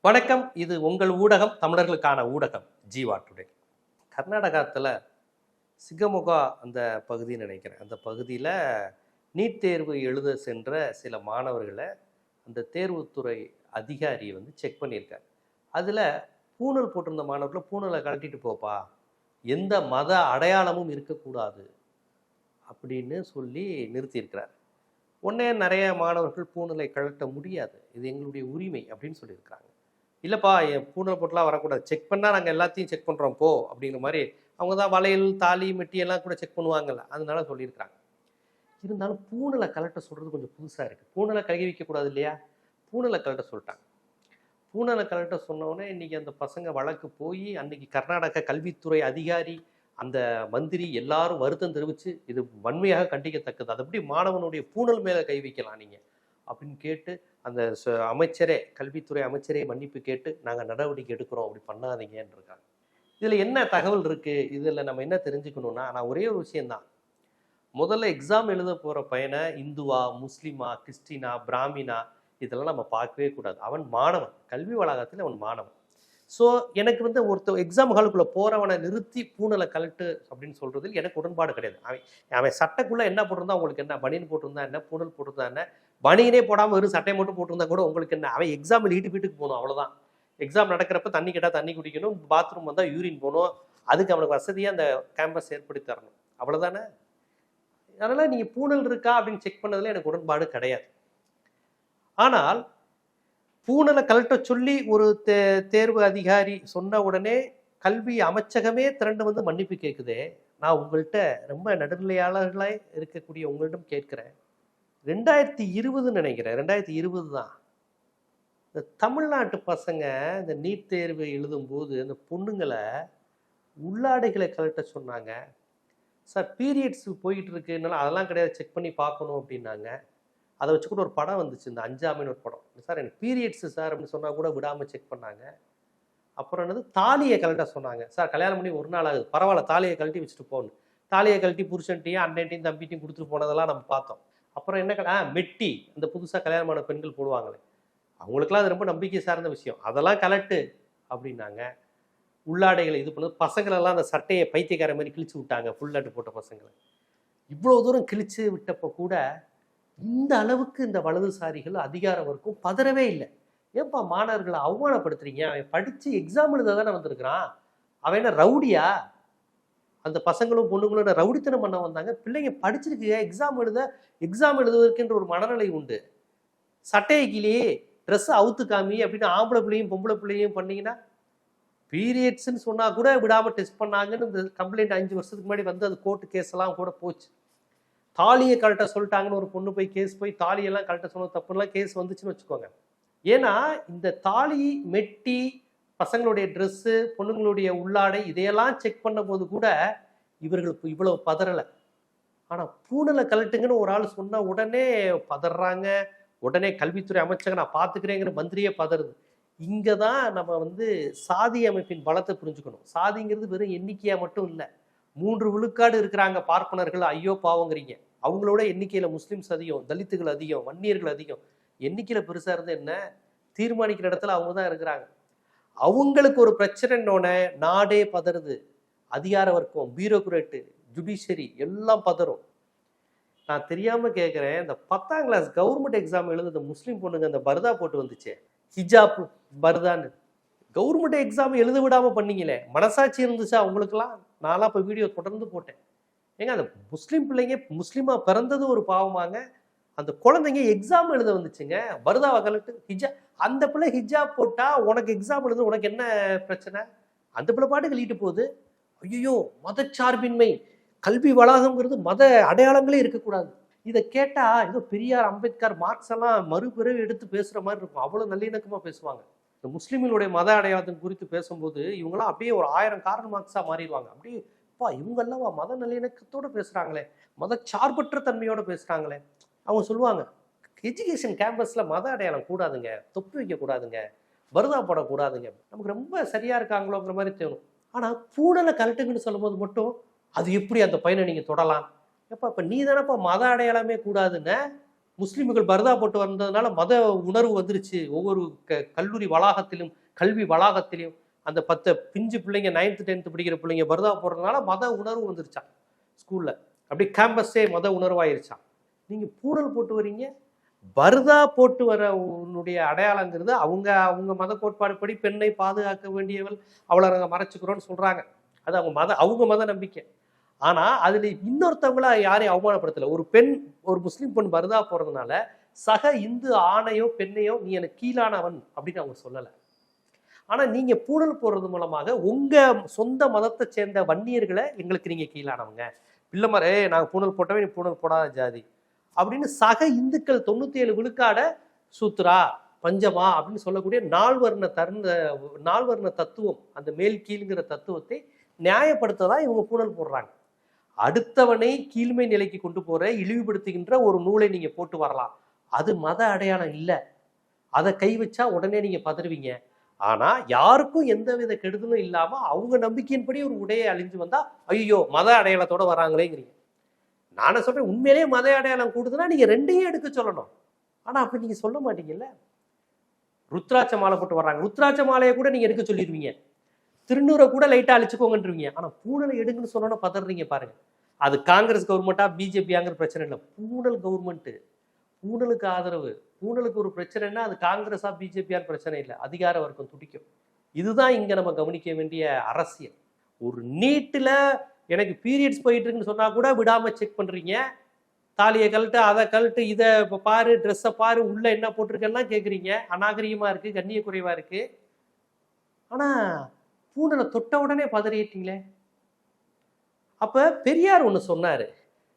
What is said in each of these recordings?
வணக்கம். இது உங்கள் ஊடகம் தமிழர்களுக்கான ஊடகம் ஜீவா டுடே. கர்நாடகத்தில் சிகமுகா அந்த பகுதின்னு நினைக்கிறேன். அந்த பகுதியில் நீட் தேர்வு எழுத சென்ற சில மாணவர்களை அந்த தேர்வுத்துறை அதிகாரி வந்து செக் பண்ணியிருக்கார். அதில் பூணல் போட்டிருந்த மாணவர்களை பூணலை கழட்டிட்டு போப்பா. எந்த மத அடையாளமும் இருக்கக்கூடாது அப்படின்னு சொல்லி நிறுத்தியிருக்கிறார். உடனே நிறைய மாணவர்கள் பூணலை கழட்ட முடியாது. இது எங்களுடைய உரிமை அப்படின்னு சொல்லியிருக்கிறாங்க. இல்லைப்பா என் பூணல் போட்டுலாம் வரக்கூடாது. செக் பண்ணால் நாங்கள் எல்லாத்தையும் செக் பண்ணுறோம் போ அப்படிங்கிற மாதிரி அவங்க தான் வளையல் தாலி மெட்டி எல்லாம் கூட செக் பண்ணுவாங்கல்ல அதனால சொல்லியிருக்கிறாங்க. இருந்தாலும் பூனலை கலட்ட சொல்கிறது கொஞ்சம் புதுசாக இருக்குது பூணலை கழுகி வைக்கக்கூடாது இல்லையா? பூணலை கலட்ட சொல்லிட்டாங்க. பூனலை கலட்ட சொன்னோடனே இன்றைக்கி அந்த பசங்க வழக்கு போய் அன்னைக்கு கர்நாடக கல்வித்துறை அதிகாரி அந்த மந்திரி எல்லாரும் வருத்தம் தெரிவித்து இது வன்மையாக கண்டிக்கத்தக்கது. அது எப்படி மாணவனுடைய பூணல் மேலே கை வைக்கலாம் நீங்கள் அப்படின்னு கேட்டு அந்த அமைச்சரே கல்வித்துறை அமைச்சரே மன்னிப்பு கேட்டு நாங்கள் நடவடிக்கை எடுக்கிறோம் அப்படி பண்ணாதீங்கன்னு இருக்காங்க இதில் என்ன தகவல் இருக்குது இதில் நம்ம என்ன தெரிஞ்சுக்கணும்னா நான் ஒரே ஒரு விஷயந்தான் முதல்ல எக்ஸாம் எழுத போகிற பையனை இந்துவா முஸ்லீமா கிறிஸ்டினா பிராமினா இதெல்லாம் நம்ம பார்க்கவே கூடாது. அவன் மாணவன். கல்வி வளாகத்தில் அவன் மாணவன். ஸோ எனக்கு வந்து ஒருத்த எக்ஸாம் ஹாலுக்குள்ளே போகிறவனை நிறுத்தி பூனலை கலட்டு அப்படின்னு சொல்கிறதில் எனக்கு உடன்பாடு கிடையாது. அவன் அவன் சட்டைக்குள்ளே என்ன போட்டிருந்தா உங்களுக்கு என்ன பனியன் போட்டிருந்தா என்ன பூனல் போட்டிருந்தா என்ன பனியனே போடாமல் வெறும் சட்டை மட்டும் போட்டிருந்தா கூட உங்களுக்கு என்ன? அவன் எக்ஸாம் வீட்டு வீட்டுக்கு போகணும் அவ்வளோதான் எக்ஸாம் நடக்கிறப்ப தண்ணி கேட்டால் தண்ணி குடிக்கணும் பாத்ரூம் வந்தால் யூரின் போகணும் அதுக்கு அவனுக்கு வசதியாக அந்த கேம்பஸ் ஏற்படுத்தி தரணும். அவ்வளோதானே அதனால் நீங்கள் பூனல் இருக்கா அப்படின்னு செக் பண்ணதில் எனக்கு உடன்பாடு கிடையாது. ஆனால் பூனலை கலட்ட சொல்லி ஒரு தே தேர்வு அதிகாரி சொன்ன உடனே கல்வி அமைச்சகமே திரண்டு வந்து மன்னிப்பு கேட்குதே நான் உங்கள்கிட்ட ரொம்ப நடுநிலையாளர்களாய் இருக்கக்கூடிய உங்களிடம் கேட்கிறேன். ரெண்டாயிரத்தி இருபதுன்னு நினைக்கிறேன். ரெண்டாயிரத்தி இருபது தான். இந்த தமிழ்நாட்டு பசங்க இந்த நீட் தேர்வு எழுதும்போது இந்த பொண்ணுங்களை உள்ளாடைகளை கலட்ட சொன்னாங்க. சார் பீரியட்ஸ் போயிட்டு இருக்குனால அதெல்லாம் கிடையாது. செக் பண்ணி பார்க்கணும் அப்படின்னாங்க. அதை வச்சு கூட ஒரு படம் வந்துச்சு. இந்த அஞ்சாமின்னு ஒரு படம். சார் எனக்கு பீரியட்ஸ் சார் அப்படின்னு சொன்னால் கூட விடாமல் செக் பண்ணாங்க. அப்புறம் என்னது? தாலியை கலட்ட சொன்னாங்க. சார் கல்யாணம் பண்ணி ஒரு நாள் ஆகுது. பரவாயில்ல. தாலியை கழட்டி வச்சுட்டு போகணும் தாலியை கழட்டி புருஷன்ட்டையும் அண்ணன்ட்டையும் தம்பிட்டையும் கொடுத்துட்டு போனதெல்லாம் நம்ம பார்த்தோம். அப்புறம் என்ன கடை மெட்டி. இந்த புதுசாக கல்யாணமான பெண்கள் போடுவாங்களே. அவங்களுக்குலாம் அது ரொம்ப நம்பிக்கை சார்ந்த விஷயம். அதெல்லாம் கலட்டு அப்படின்னாங்க. உள்ளாடைகளை இது பண்ணது. பசங்களெல்லாம் அந்த சட்டையை பைத்தியக்கார மாதிரி கிழிச்சு விட்டாங்க. ஃபுல்லாட்டு போட்ட பசங்களை. இவ்வளோ தூரம் கிழிச்சு விட்டப்போ கூட இந்த அளவுக்கு இந்த வலதுசாரிகள் அதிகாரம் வரைக்கும் பதறவே இல்லை. ஏப்பா மாணவர்களை அவமானப்படுத்துறீங்க? அவன் படித்து எக்ஸாம் எழுத தானே வந்திருக்கிறான். அவன் என்ன ரவுடியா? அந்த பசங்களும் பொண்ணுங்களும் என்ன ரவுடித்தனம் பண்ண வந்தாங்க. பிள்ளைங்க படிச்சிருக்கு எக்ஸாம் எழுத எக்ஸாம் எழுதுவதற்கென்ற ஒரு மனநிலை உண்டு. சட்டையை கீழே ட்ரெஸ்ஸை அவுத்து காமி அப்படின்னு ஆம்பளை பிள்ளையும் பொம்பளை பிள்ளையும் பண்ணீங்கன்னா பீரியட்ஸ்ன்னு சொன்னால் கூட விடாமல் டெஸ்ட் பண்ணாங்கன்னு இந்த கம்ப்ளைண்ட் அஞ்சு வருஷத்துக்கு முன்னாடி வந்து அது கோர்ட்டு கேஸ் எல்லாம் கூட போச்சு. தாலியை கழட்ட சொல்லிட்டாங்கன்னு ஒரு பொண்ணு போய் கேஸ் போய் தாலியெல்லாம் கரெக்டாக சொன்ன தப்புலாம் கேஸ் வந்துச்சுன்னு வச்சுக்கோங்க. ஏன்னா இந்த தாலி மெட்டி பசங்களுடைய ட்ரெஸ்ஸு பொண்ணுங்களுடைய உள்ளாடை இதையெல்லாம் செக் பண்ணும்போது கூட இவர்களுக்கு இவ்வளோ பதறலை. ஆனால் பூனலை கழட்டுங்கன்னு ஒரு ஆள் சொன்னால் உடனே பதறாங்க. உடனே கல்வித்துறை அமைச்சங்க நான் பார்த்துக்கிறேங்கிற மந்திரியே பதறுது. இங்கே தான் நம்ம வந்து சாதி அமைப்பின் பலத்தை புரிஞ்சுக்கணும். சாதிங்கிறது வெறும் எண்ணிக்கையாக மட்டும் இல்லை. மூன்று விழுக்காடு இருக்கிறாங்க பார்ப்பனர்கள். ஐயோ பாவங்கிறீங்க. அவங்களோட எண்ணிக்கையில் முஸ்லீம்ஸ் அதிகம் தலித்துகள் அதிகம் வன்னியர்கள் அதிகம். எண்ணிக்கையில் பெருசாக இருந்து என்ன? தீர்மானிக்கிற இடத்துல அவங்க தான் இருக்கிறாங்க. அவங்களுக்கு ஒரு பிரச்சனைன்னொன்னே நாடே பதறுது. அதிகார வர்க்கம் பியூரோக்ரேட்டு ஜுடிஷரி எல்லாம் பதறும். நான் தெரியாமல் கேட்குறேன் இந்த பத்தாம் கிளாஸ் கவர்மெண்ட் எக்ஸாம் எழுதுன முஸ்லீம் பொண்ணுங்க அந்த பர்தா போட்டு வந்துச்சே. ஹிஜாப் பர்தான்னு. கவர்மெண்ட் எக்ஸாம் எழுத விடாமல் பண்ணீங்களே. மனசாட்சி இருந்துச்சா அவங்களுக்குலாம் நான்லாம் இப்போ வீடியோ தொடர்ந்து போட்டேன். ஏங்க அந்த முஸ்லீம் பிள்ளைங்க முஸ்லீமாக பிறந்தது ஒரு பாவமாங்க? அந்த குழந்தைங்க எக்ஸாம் எழுத வந்துச்சுங்க. பர்தாவை கலட்டு ஹிஜா அந்த பிள்ளை ஹிஜா போட்டா உனக்கு எக்ஸாம் எழுத உனக்கு என்ன பிரச்சனை? அந்த பிள்ளை பாட்டுக்கு எழுதிட்டு போகுது. ஐயோ மதச்சார்பின்மை. கல்வி வளாகங்கிறது மத அடையாளங்களே இருக்கக்கூடாது. இதை கேட்டா ஏதோ பெரியார் அம்பேத்கர் மார்க்ஸ் எல்லாம் மறுபிறகு எடுத்து பேசுற மாதிரி இருக்கும். அவ்வளவு நல்லிணக்கமா பேசுவாங்க. இந்த முஸ்லீம்களுடைய மத அடையாளத்தின் குறித்து பேசும்போது இவங்கெல்லாம் அப்படியே ஒரு ஆயிரம் காரண மார்க்ஸா மாறிடுவாங்க. அப்படியே அப்பா இவங்கெல்லாம் மத நல்லிணக்கத்தோட பேசுறாங்களே. மத சார்பற்ற தன்மையோட பேசுறாங்களே. அவங்க சொல்லுவாங்க எஜுகேஷன் கேம்பஸில் மத அடையாளம் கூடாதுங்க தொப்பி வைக்கக்கூடாதுங்க பருதா போடக்கூடாதுங்க நமக்கு ரொம்ப சரியாக இருக்காங்களோங்கிற மாதிரி தோணும். ஆனால் பூடலை கலட்டுங்கன்னு சொல்லும்போது மட்டும் அது எப்படி அந்த பையனை நீங்கள் தொடலாம்? எப்போ இப்போ நீ தானேப்பா மத அடையாளமே கூடாதுன்னு முஸ்லீம்கள் பரதா போட்டு வந்ததுனால மத உணர்வு வந்துருச்சு. ஒவ்வொரு க கல்லூரி வளாகத்திலும் கல்வி வளாகத்திலும் அந்த பத்து பிஞ்சு பிள்ளைங்க நைன்த்து டென்த்து படிக்கிற பிள்ளைங்க பரதா போடுறதுனால மத உணர்வு வந்துருச்சான் ஸ்கூலில் அப்படியே கேம்பஸே மத உணர்வாயிருச்சான் நீங்கள் பூடல் போட்டு வரீங்க பர்தா போட்டு வர உன்னுடைய அடையாளங்கிறது அவங்க அவங்க மத கோட்பாடுப்படி பெண்ணை பாதுகாக்க வேண்டியவள் அவளை நாங்கள் மறைச்சிக்கிறோன்னு சொல்கிறாங்க அது அவங்க மத அவங்க மத நம்பிக்கை. ஆனால் அதில் இன்னொருத்தவங்கள யாரையும் அவமானப்படுத்தலை. ஒரு பெண் ஒரு முஸ்லீம் பெண் பர்தா போடுறதுனால சக இந்து ஆணையோ பெண்ணையோ நீ எனக்கு கீழானவன் அப்படின்னு அவங்க சொல்லலை. ஆனால் நீங்கள் பூணல் போடுறது மூலமாக உங்கள் சொந்த மதத்தை சேர்ந்த வன்னியர்களை எங்களுக்கு நீங்கள் கீழானவங்க. பிள்ளைமாரே நாங்கள் பூணல் போட்டவே நீ பூணல் போடாத ஜாதி. அப்படின்னு சக இந்துக்கள் தொண்ணூற்றி ஏழு விழுக்காட சூத்ரா பஞ்சமா அப்படின்னு சொல்லக்கூடிய நால்வர்ண தருண நால்வர்ண தத்துவம் அந்த மேல் கீழ்ங்கிற தத்துவத்தை நியாயப்படுத்த தான் இவங்க பூணல் போடுறாங்க. அடுத்தவனை கீழ்மை நிலைக்கு கொண்டு போற இழிவுபடுத்துகின்ற ஒரு நூலை நீங்க போட்டு வரலாம். அது மத அடையாளம் இல்லை. அதை கை வச்சா உடனே நீங்க பதறுவீங்க. ஆனா யாருக்கும் எந்தவித கெடுதலும் இல்லாம அவங்க நம்பிக்கையின்படி ஒரு உடையை அழிஞ்சு வந்தா ஐயோ மத அடையாளத்தோட வராங்களேங்கிறீங்க. நானே சொல்கிறேன் உண்மையிலேயே மத அடையாளம் கூடுதுன்னா நீங்கள் ரெண்டையும் எடுக்க சொல்லணும். ஆனால் அப்படி நீங்கள் சொல்ல மாட்டீங்கல்ல? ருத்ராட்ச மாலை போட்டு வர்றாங்க. ருத்ராட்ச மாலையை கூட நீங்கள் எடுக்க சொல்லிடுவீங்க. திருநூரை கூட லைட்டாக அழிச்சுக்கோங்கன்றீங்க. ஆனால் பூனலை எடுங்கன்னு சொன்னோன்னா பதறீங்க பாருங்க. அது காங்கிரஸ் கவர்மெண்ட்டா பிஜேபியாங்கிற பிரச்சனை இல்லை. பூனல் கவர்மெண்ட்டு. பூனலுக்கு ஆதரவு. பூனலுக்கு ஒரு பிரச்சனைனா அது காங்கிரஸா பிஜேபியார் பிரச்சனை இல்லை. அதிகார வர்க்கம் துடிக்கும். இதுதான் இங்கே நம்ம கவனிக்க வேண்டிய அரசியல். ஒரு நீட்டில் எனக்கு பீரியட்ஸ் போயிட்டு இருக்குன்னு சொன்னால் கூட விடாமல் செக் பண்ணுறீங்க தாலியை கழட்டு அதை கழட்டு இதை இப்போ பாரு ட்ரெஸ்ஸை பாரு உள்ளே என்ன போட்டிருக்கெல்லாம் கேட்குறீங்க அநாகரிகமாக இருக்குது கண்ணிய குறைவாக இருக்குது ஆனால் பூண்டலை தொட்ட உடனே பதறிட்டீங்களே. அப்போ பெரியார் ஒன்று சொன்னார்.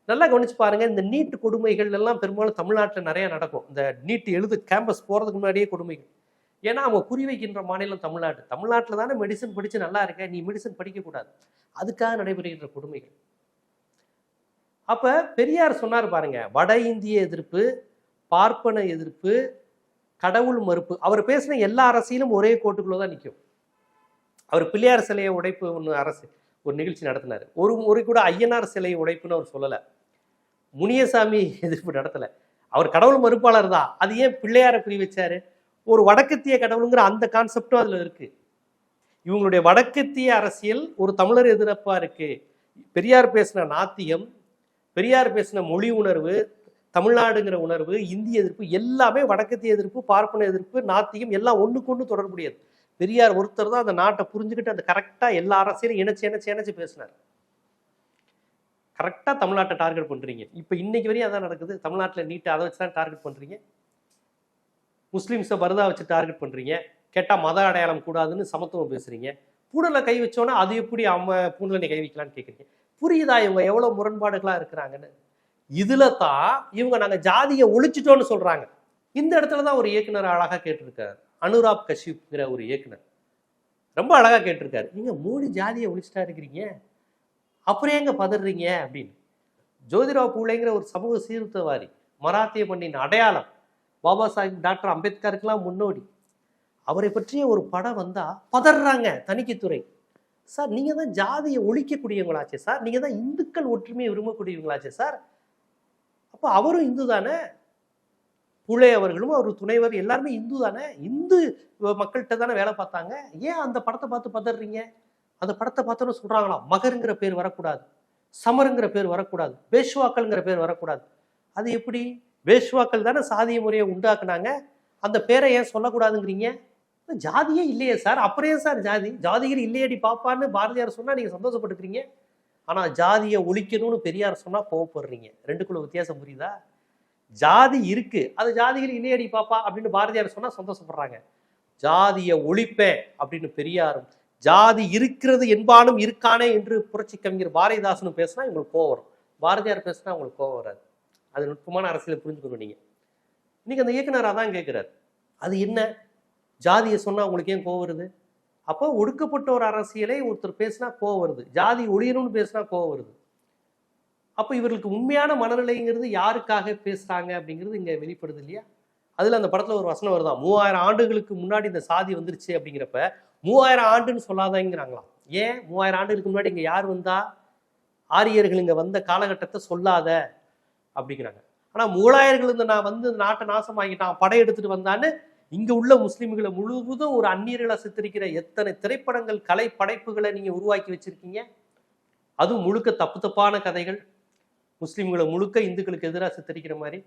நல்லா கவனிச்சு பாருங்க இந்த நீட் கொடுமைகள் எல்லாம் பெரும்பாலும் தமிழ்நாட்டில் நிறைய நடக்கும். இந்த நீட் எழுது கேம்பஸ் போறதுக்கு முன்னாடியே கொடுமைகள். ஏன்னா அவங்க குறிவைக்கின்ற மாநிலம் தமிழ்நாடு. தமிழ்நாட்டில் தானே மெடிசன் படித்து நல்லா இருக்க நீ மெடிசன் படிக்கக்கூடாது. அதுக்காக நடைபெறுகின்ற கொடுமைகள். அப்போ பெரியார் சொன்னார் பாருங்க வட இந்திய எதிர்ப்பு பார்ப்பன எதிர்ப்பு கடவுள் மறுப்பு அவர் பேசின எல்லா அரசியலும் ஒரே கோட்டுக்குள்ளே தான் நிற்கும் அவர் பிள்ளையார் சிலையை உடைப்பு ஒன்று அரசு ஒரு நிகழ்ச்சி நடத்தினார். ஒரு முறை கூட ஐயனார் சிலை உடைப்புன்னு அவர் சொல்லலை. முனியசாமி எதிர்ப்பு நடத்தலை. அவர் கடவுள் மறுப்பாளர் தான். அது ஏன் பிள்ளையாரை புரி வச்சாரு? ஒரு வடக்கத்திய கடவுளுங்கிற அந்த கான்செப்டும் அதுல இருக்கு. இவங்களுடைய வடக்கத்திய அரசியல் ஒரு தமிழர் எதிர்ப்பா இருக்கு. பெரியார் பேசின நாத்தியம் பெரியார் பேசின மொழி உணர்வு தமிழ்நாடுங்கிற உணர்வு இந்திய எதிர்ப்பு எல்லாமே வடக்கத்திய எதிர்ப்பு பார்ப்பன எதிர்ப்பு நாத்தியம் எல்லாம் ஒண்ணுக்கு ஒண்ணு தொடர்புடையது. பெரியார் ஒருத்தர் தான் அந்த நாட்டை புரிஞ்சுக்கிட்டு அந்த கரெக்டா எல்லா அரசியலும் இணைச்சு இணைச்சு இணைச்சு பேசினார். கரெக்டா தமிழ்நாட்டை டார்கெட் பண்றீங்க. இப்ப இன்னைக்கு வரையும் அதான் நடக்குது. தமிழ்நாட்டில் நீட்டு அதை வச்சு தான் டார்கெட் பண்றீங்க. முஸ்லீம்ஸை பரதா வச்சு டார்கெட் பண்ணுறீங்க கேட்டால் மத அடையாளம் கூடாதுன்னு சமத்துவம் பேசுகிறீங்க பூடலை கை வச்சோன்னா அது எப்படி அம்மா பூடலை கை வைக்கலான்னு கேட்குறீங்க புரியுதா இவங்க எவ்வளோ முரண்பாடுகளாக இருக்கிறாங்கன்னு? இதில் தான் இவங்க நாங்கள் ஜாதியை ஒழிச்சிட்டோன்னு சொல்கிறாங்க இந்த இடத்துல தான் ஒரு இயக்குனர் அழகாக கேட்டிருக்காரு. அனுராப் கஷ்யப்ங்கிற ஒரு இயக்குனர். ரொம்ப அழகாக கேட்டிருக்காரு. நீங்கள் மூணு ஜாதியை ஒழிச்சிட்டா இருக்கிறீங்க. அப்புறம் எங்க பதறீங்க? அப்படின்னு. ஜோதிராவ் பூலேங்கிற ஒரு சமூக சீர்திருத்தவாதி மராத்திய மண்ணின் அடையாளம். பாபா சாஹிப் டாக்டர் அம்பேத்கருக்கெல்லாம் முன்னோடி. அவரை பற்றிய ஒரு படம் வந்தால் பதறாங்க தணிக்கைத்துறை சார் நீங்கள் தான் ஜாதியை ஒழிக்கக்கூடியவங்களாச்சே சார். நீங்கள் தான் இந்துக்கள் ஒற்றுமையை விரும்பக்கூடியவங்களாச்சே சார். அப்போ அவரும் இந்து தானே? புலே அவர்களும் அவர் துணைவர் எல்லாருமே இந்து தானே? இந்து மக்கள்கிட்ட தானே வேலை பார்த்தாங்க. ஏன் அந்த படத்தை பார்த்து பதறீங்க? அந்த படத்தை பார்த்தோன்னு சொல்கிறாங்களா மகருங்கிற பேர் வரக்கூடாது சமருங்கிற பேர் வரக்கூடாது பேஷ்வாக்கள்ங்கிற பேர் வரக்கூடாது. அது எப்படி? பேஷ்வாக்கள் தானே சாதிய முறையை உண்டாக்குனாங்க? அந்த பேரை ஏன் சொல்லக்கூடாதுங்கிறீங்க? ஜாதியே இல்லையே சார். அப்புறம் ஏன் சார் ஜாதி? ஜாதிகர் இல்லையடி பாப்பான்னு பாரதியார் சொன்னா நீங்க சந்தோஷப்பட்டுக்கிறீங்க. ஆனா ஜாதியை ஒழிக்கணும்னு பெரியார் சொன்னா கோவப்படுறீங்க. ரெண்டுக்குள்ள வித்தியாசம் புரியுதா? ஜாதி இருக்கு. அது ஜாதிகள் இல்லையடி பாப்பா அப்படின்னு பாரதியார் சொன்னா சந்தோஷப்படுறாங்க. ஜாதியை ஒழிப்பேன் அப்படின்னு பெரியாரும் ஜாதி இருக்கிறது என்பானும் இருக்கானே என்று புரட்சி கவிஞர் பாரதிதாசனும் பேசினா இவங்களுக்கு கோவம் பாரதியார் பேசினா உங்களுக்கு கோவம் வராது. அது நுட்பமான அரசியலை புரிஞ்சுக்கணும் நீங்கள் இன்றைக்கி அந்த இயக்குனர் அதான் கேட்குறாரு அது என்ன? ஜாதியை சொன்னால் உங்களுக்கு ஏன் கோவம் வருது? அப்போ ஒடுக்கப்பட்ட ஒரு அரசியலை ஒருத்தர் பேசினா கோவம் வருது. ஜாதி ஒழியணும்னு பேசினா கோவம் வருது. அப்போ இவர்களுக்கு உண்மையான மனநிலைங்கிறது யாருக்காக பேசுகிறாங்க அப்படிங்கிறது இங்கே வெளிப்படுது இல்லையா? அதில் அந்த படத்தில் ஒரு வசனம் வருதான் மூவாயிரம் ஆண்டுகளுக்கு முன்னாடி இந்த சாதி வந்துருச்சு அப்படிங்கிறப்ப மூவாயிரம் ஆண்டுன்னு சொல்லாதங்கிறாங்களாம் ஏன்? மூவாயிரம் ஆண்டுகளுக்கு முன்னாடி இங்கே யார் வந்தா? ஆரியர்கள் இங்கே வந்த காலகட்டத்தை சொல்லாத. அப்படிங்கிறாங்க. ஆனால் முகலாயர்கள் இந்த நான் வந்து நாட்டை நாசமாக்கிட்டான் படையெடுத்துட்டு வந்தான்னு இங்கே உள்ள முஸ்லீம்களை முழுவதும் ஒரு அந்நியர்களை சித்தரிக்கிற எத்தனை திரைப்படங்கள் கலை படைப்புகளை நீங்கள் உருவாக்கி வச்சிருக்கீங்க? அதுவும் முழுக்க தப்பு தப்பான கதைகள். முஸ்லீம்களை முழுக்க இந்துக்களுக்கு எதிராக சித்தரிக்கிற மாதிரி.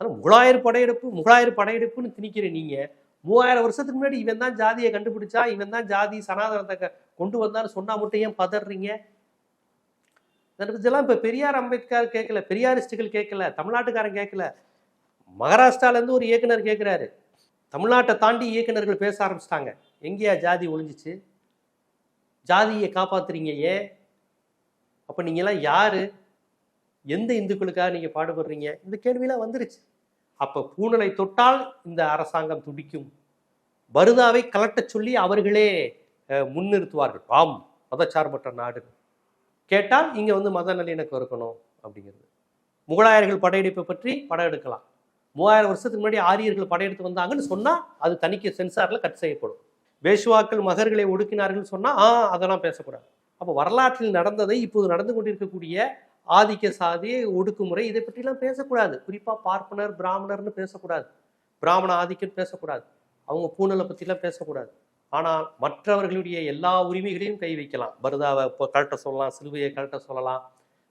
ஆனால் முகலாயர் படையெடுப்பு முகலாயர் படையெடுப்புன்னு திணிக்கிற நீங்கள் மூவாயிரம் வருஷத்துக்கு முன்னாடி இவன் தான் ஜாதியை கண்டுபிடிச்சா இவன் தான் ஜாதி சனாதனத்தை கொண்டு வந்தான்னு சொன்னா மட்டும் ஏன் பதறீங்க? இதெல்லாம் இப்போ பெரியார் அம்பேத்கர் கேட்கல பெரியாரிஸ்டுகள் கேட்கல தமிழ்நாட்டுக்காரன் கேட்கல. மகாராஷ்டிராலேருந்து ஒரு இயக்குனர் கேட்குறாரு. தமிழ்நாட்டை தாண்டி இயக்குநர்கள் பேச ஆரம்பிச்சிட்டாங்க. எங்கேயா ஜாதி ஒழிஞ்சிச்சு? ஜாதியை காப்பாத்துறீங்க ஏன்? அப்போ நீங்கள்லாம் எல்லாம் எந்த இந்துக்களுக்காக நீங்கள் பாடுபடுறீங்க? இந்த கேள்வியெலாம் வந்துருச்சு. அப்போ பூனலை தொட்டால் இந்த அரசாங்கம் துடிக்கும். பருதாவை கலட்டச் சொல்லி அவர்களே முன்னிறுத்துவார்கள். ஆம் மதச்சார்பற்ற நாடு கேட்டால் இங்கே வந்து மத நல்லிணக்கம் இருக்கணும் அப்படிங்கிறது. முகலாயர்கள் படையெடுப்பை பற்றி படம் எடுக்கலாம். மூவாயிரம் வருஷத்துக்கு முன்னாடி ஆரியர்கள் படையெடுத்து வந்தாங்கன்னு சொன்னால் அது தனிக்கு சென்சாரில் கட் செய்யப்படும். பேஷ்வாக்கள் மகர்களை ஒடுக்கினார்கள் சொன்னால் ஆ அதெல்லாம் பேசக்கூடாது. அப்போ வரலாற்றில் நடந்ததை இப்போது நடந்து கொண்டிருக்கக்கூடிய ஆதிக்க சாதி ஒடுக்குமுறை இதை பற்றிலாம் பேசக்கூடாது. குறிப்பாக பார்ப்பனர் பிராமணர்னு பேசக்கூடாது. பிராமண ஆதிக்கம் பேசக்கூடாது. அவங்க பூனலை பற்றிலாம் பேசக்கூடாது. ஆனால் மற்றவர்களுடைய எல்லா உரிமைகளையும் கை வைக்கலாம். பரதாவை இப்போ கழட்ட சொல்லலாம் சிலுவையை கழட்ட சொல்லலாம்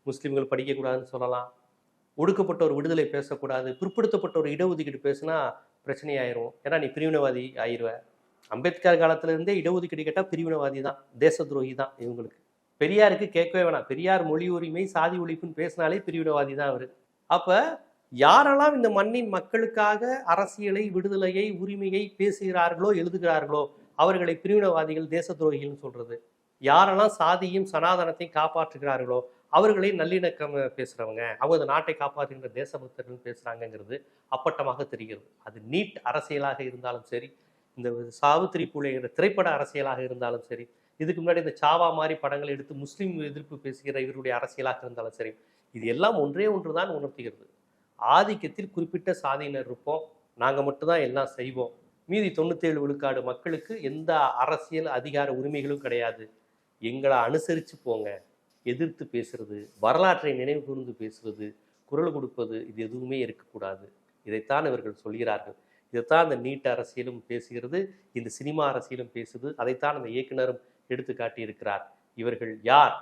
முஸ்லீம்கள் படிக்கக்கூடாதுன்னு சொல்லலாம். ஒடுக்கப்பட்டோர் விடுதலை பேசக்கூடாது பிற்படுத்தப்பட்டோர் இடஒதுக்கீடு பேசுனா பிரச்சனையாயிரும். ஏன்னா நீ பிரிவினவாதி ஆயிடுவ அம்பேத்கர் காலத்திலேருந்தே இடஒதுக்கீடு கேட்டால் பிரிவினவாதி தான் தேச துரோகி தான் இவங்களுக்கு. பெரியாருக்கு கேட்கவே வேணாம். பெரியார் மொழி உரிமை சாதி ஒழிப்புன்னு பேசினாலே பிரிவினவாதி தான் அவர். அப்போ யாரெல்லாம் இந்த மண்ணின் மக்களுக்காக அரசியலை விடுதலையை உரிமையை பேசுகிறார்களோ எழுதுகிறார்களோ அவர்களை பிரிவினவாதிகள் தேச துரோகிகள்னு சொல்றது. யாரெல்லாம் சாதியும் சனாதனத்தையும் காப்பாற்றுகிறார்களோ அவர்களே நல்லிணக்கம் பேசுகிறவங்க அவங்க இந்த நாட்டை காப்பாற்றுகின்ற தேசபக்தர்கள் பேசுகிறாங்கங்கிறது அப்பட்டமாக தெரிகிறது. அது நீட் அரசியலாக இருந்தாலும் சரி இந்த சாவித்திரி பூலேங்கிற திரைப்பட அரசியலாக இருந்தாலும் சரி இதுக்கு முன்னாடி இந்த சாவா மாதிரி படங்களை எடுத்து முஸ்லீம் எதிர்ப்பு பேசுகிற இவருடைய அரசியலாக இருந்தாலும் சரி இது எல்லாம் ஒன்றே ஒன்று தான் உணர்த்துகிறது. ஆதிக்கத்தில் குறிப்பிட்ட சாதியினர் இருப்போம். நாங்கள் மட்டும்தான் எல்லாம் செய்வோம். மீதி தொண்ணூத்தேழு விழுக்காடு மக்களுக்கு எந்த அரசியல் அதிகார உரிமைகளும் கிடையாது. எங்களை அனுசரித்து போங்க. எதிர்த்து பேசுறது வரலாற்றை நினைவு கூர்ந்து பேசுவது குரல் கொடுப்பது இது எதுவுமே இருக்கக்கூடாது. இதைத்தான் இவர்கள் சொல்கிறார்கள். இதைத்தான் அந்த நீட் அரசியலும் பேசுகிறது இந்த சினிமா அரசியலும் பேசுது. அதைத்தான் அந்த இயக்குனரும் எடுத்து காட்டியிருக்கிறார். இவர்கள் யார்?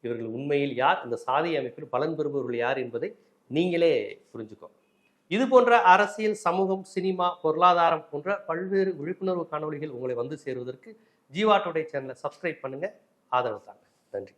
இவர்கள் உண்மையில் யார்? இந்த சாதி அமைப்பில் பலன் பெறுபவர்கள் யார் என்பதை நீங்களே புரிஞ்சுக்கோ. இது போன்ற அரசியல் சமூகம் சினிமா பொருளாதாரம் போன்ற பல்வேறு விழிப்புணர்வு காணொளிகள் உங்களை வந்து சேருவதற்கு ஜீவா டுடே சேனலை சப்ஸ்கிரைப் பண்ணுங்க. ஆதரவு தாங்க. நன்றி.